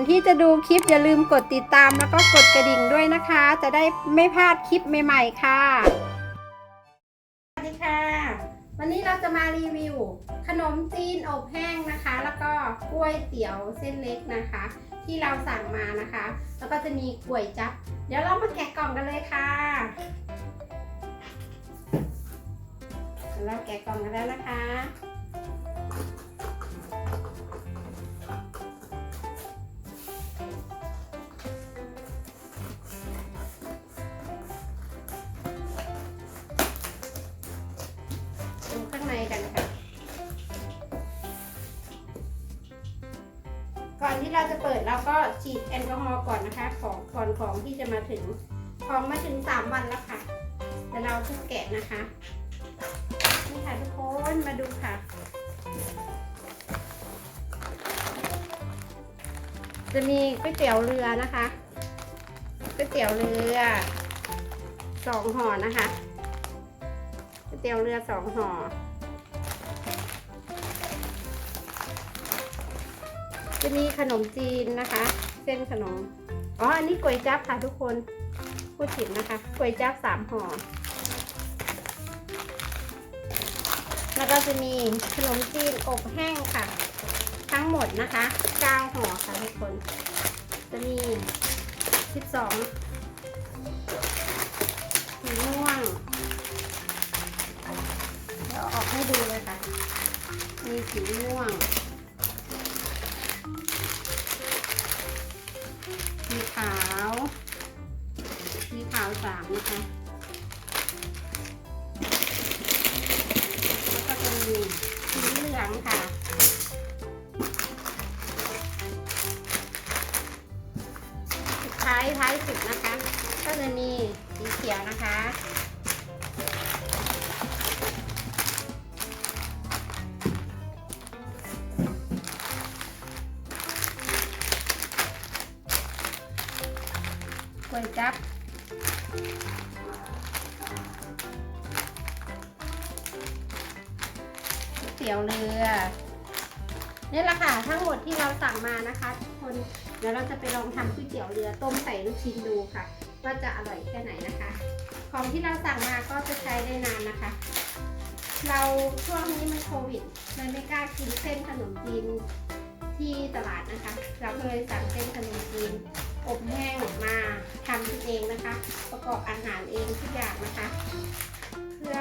นที่จะดูคลิปอย่าลืมกดติดตามแล้วก็กดกระดิ่งด้วยนะคะ จะได้ไม่พลาดคลิปใหม่ ๆ ค่ะ สวัสดีค่ะ วันนี้เราจะมารีวิว ขนมจีนอบแห้งนะคะ แล้วก็กล้วยเตี๋ยวเส้นเล็กนะคะ ที่เราสั่งมานะคะ แล้วก็จะมีกล้วยจับเดี๋ยวเรามาแกะกล่องกันเลยค่ะเดี๋ยวเราแกะกล่องกันแล้วนะคะ ลกอฮอล์ก่อนนะคะ ของก่อนของที่จะมาถึงของมาถึงสามวันแล้วค่ะแต่เราเพิ่งแกะนะคะนี่ค่ะทุกคนมาดูค่ะจะมีก๋วยเตี๋ยวเรือนะคะก๋วยเตี๋ยวเรือสองห่อนะคะก๋วยเตี๋ยวเรือสองห่อจะมีขนมจีนนะคะ เส้นขนม อ๋อ อันนี้ก๋วยจั๊บค่ะทุกคนพูดผิดนะคะก๋วยจั๊บสามห่อ แล้วก็จะมีขนมจีนอบแห้งค่ะ ทั้งหมดนะคะ9ห่อค่ะทุกคน จะมี12สีม่วง เดี๋ยวออกให้ดูเลยค่ะ มีสีม่วง สาวสามนะคะแล้วก็จะมีสีเหลืองค่ะสุดท้ายท้ายสุดนะคะ ก็จะมีสีเขียวนะคะกวยจับ เตี๋ยวเรือนี่แหละค่ะทั้งหมดที่เราสั่งมานะคะทุกคนเดี๋ยวเราจะไปลองทำก๋วยเตี๋ยวเรือต้มใส่ลูกชิ้นดูค่ะ ว่าจะอร่อยแค่ไหนนะคะ ของที่เราสั่งมาก็จะใช้ได้นานนะคะ เราช่วงนี้มันโควิดเลยไม่กล้ากินเส้นขนมจีนที่ตลาดนะคะ เราเลยสั่งเส้นขนมจีน อบแห้งมาทำกินเองนะคะ ประกอบอาหารเองทุกอย่างนะคะ เพื่อ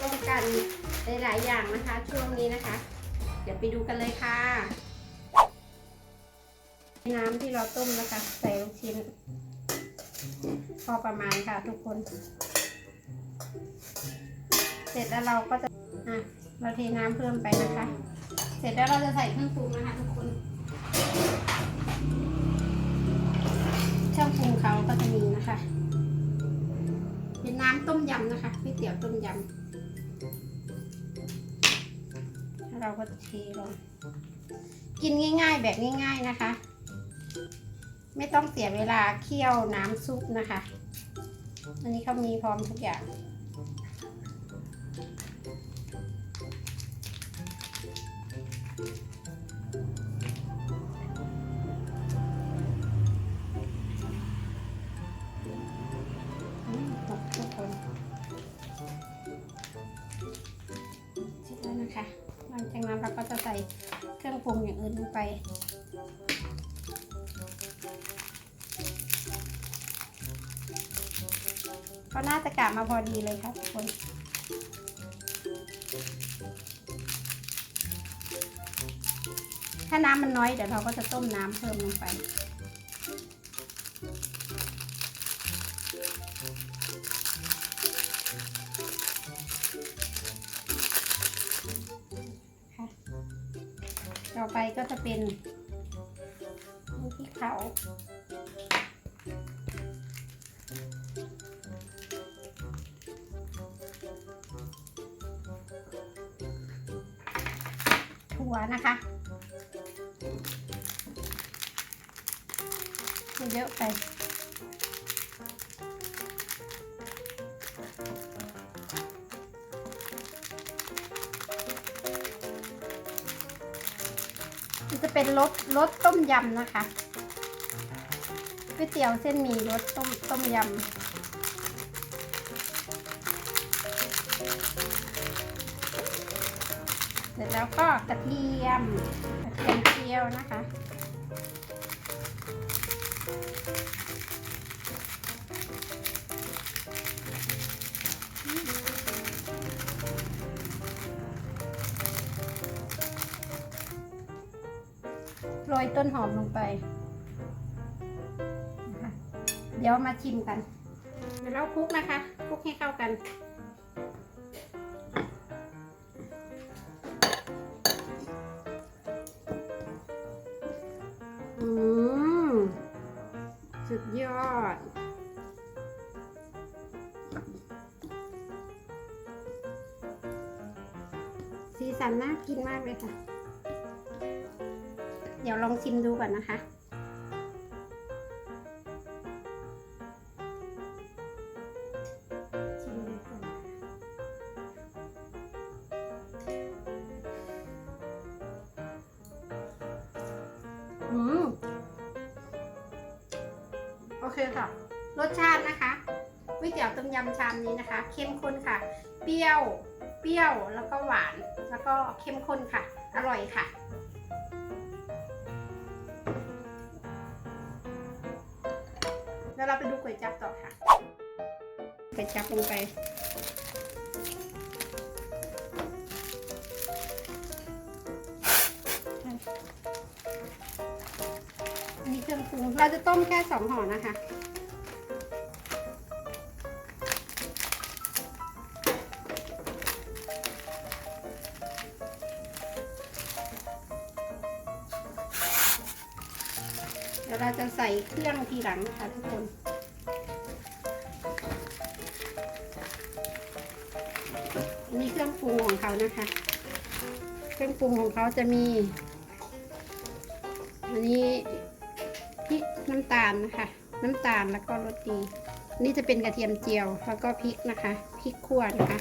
ป้องกันหลาย ๆ อย่างนะคะ ช่วงนี้นะคะ เดี๋ยวไปดูกันเลยค่ะ น้ำที่เราต้มนะคะ ใส่ลูกชิ้น พอประมาณค่ะทุกคน เสร็จแล้วเราก็จะอะเราเทน้ำเพิ่มไปนะคะ เสร็จแล้วเราจะใส่เครื่องปรุงนะคะทุกคน งเขาก็จะมีนะคะ เป็นน้ำต้มยำนะคะก๋วยเตี๋ยวต้มยำเราก็เทลงกินง่าย ๆ แบบง่าย ๆนะคะ ไม่ต้องเสียเวลาเคี่ยวน้ำซุปนะคะ อันนี้เขามีพร้อมทุกอย่าง ลงไป ก็น่าจะกลับมาพอดีเลยค่ะทุกคนถ้าน้ำมันน้อยเดี๋ยวเราก็จะต้มน้ำเพิ่มลงไป ต่อไปก็จะเป็นพริกเผาถั่วนะคะเยอะไป เป็นรสรสต้มยำนะคะก๋วยเตี๋ยวเส้นหมี่รสต้มต้มยำเสร็จแล้วก็กระเทียมกระเทียมเจียวนะคะ โรยต้นหอมลงไปนะคะเดี๋ยวมาชิมกัน เดี๋ยวเราคลุกนะคะคลุกให้เข้ากัน อืมสุดยอดสีสันน่ากินมากเลยค่ะ เดี๋ยวลองชิมดูก่อนนะคะ ชิมดูก่อนอืม โอเคค่ะ รสชาตินะคะก๋วยเตี๋ยวต้มยำชามนี้นะคะ เข้มข้นค่ะ เปรี้ยว เปรี้ยว แล้วก็หวาน แล้วก็เข้มข้นค่ะ อร่อยค่ะ แล้วเราไปดูก๋วยจั๊บต่อค่ะก๋วยจั๊บลงไป อันนี้เครื่องปรุงเราจะต้มแค่สองห่อนะคะ จะใส่เครื่องทีหลังนะคะทุกคนอันนี้เครื่องปรุงของเขานะคะ เครื่องปรุงของเขาจะมี อันนี้พริกน้ำตาลนะคะ น้ำตาลแล้วก็รสดีนนี่จะเป็นกระเทียมเจียวแล้วก็พริกนะคะพริกขั่วนะคะ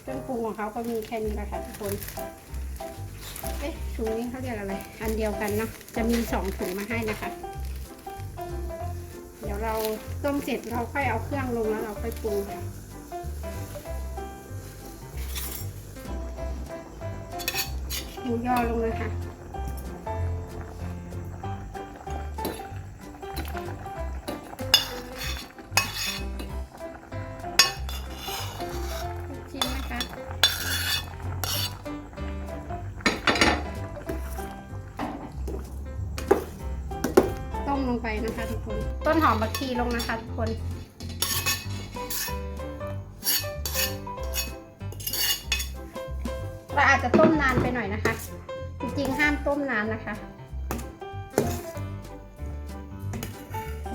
เครื่องปรุงของเขาก็มีแค่นี้แหละค่ะทุกคนเอ๊ะถุงนี้เขาเรียกอะไร อันเดียวกันเนาะจะมีสองถุงมาให้นะคะ เราต้มเสร็จเราค่อยเอาเครื่องลงแล้วเราค่อยปรุงค่ะหมูยอลงเลยค่ะ ต้นหอมบักชีลงนะคะทุกคน เราอาจจะต้มนานไปหน่อยนะคะ จริงๆห้ามต้มนานนะคะ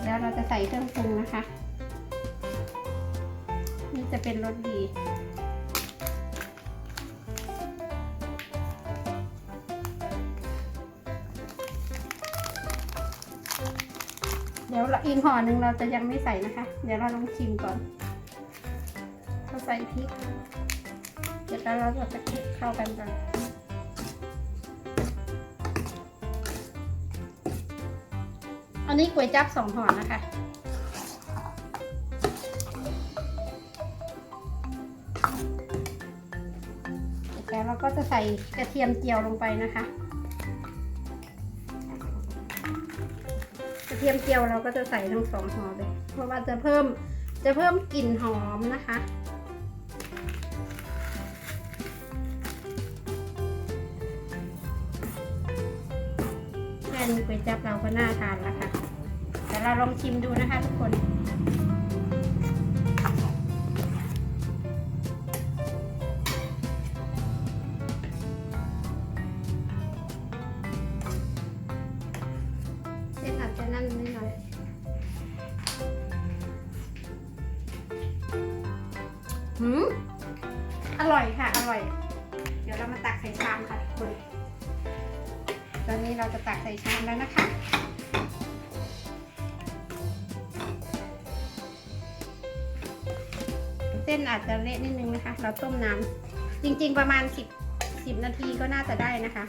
แล้วเราจะใส่เครื่องปรุงนะคะ นี่จะเป็นรสดี อีกห่อหนึ่งเราจะยังไม่ใส่นะคะ เดี๋ยวเราลองชิมก่อนเราใส่พริก เดี๋ยวเราจะไปคลุกเข้ากันก่อนอันนี้ก๋วยจั๊บสองห่อนะคะแล้วเราก็จะใส่กระเทียมเจียวลงไปนะคะ ทียมเจียวเราก็จะใส่ทั้งสองห่อเลย เพราะว่าจะเพิ่มจะเพิ่มกลิ่นหอมนะคะ แค่นี้ก๋วยจั๊บเราก็น่าทานแล้วค่ะแต่เราลองชิมดูนะคะทุกคน เรามาตักใส่ชามค่ะทุกคน ตอนนี้เราจะตักใส่ชามแล้วนะคะ เส้นอาจจะเละนิดนึงนะคะ เราต้มน้ำจริงๆประมาณ 10 10 นาทีก็น่าจะได้นะคะ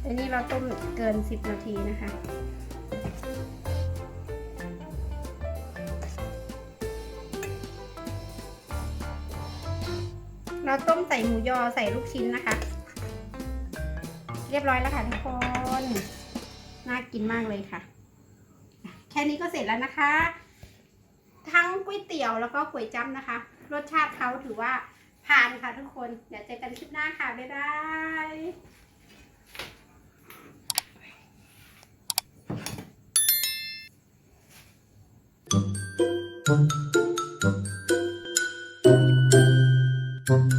แต่อันนี้เราต้มเกิน 10 นาทีนะคะ เราต้มใส่หมูยอใส่ลูกชิ้นนะคะ เรียบร้อยแล้วค่ะทุกคน น่ากินมากเลยค่ะ แค่นี้ก็เสร็จแล้วนะคะ ทั้งก๋วยเตี๋ยวแล้วก็ก๋วยจั๊บนะคะ รสชาติเขาถือว่าผ่านค่ะทุกคน เดี๋ยวเจอกันคลิปหน้าค่ะ บ๊ายบาย Thank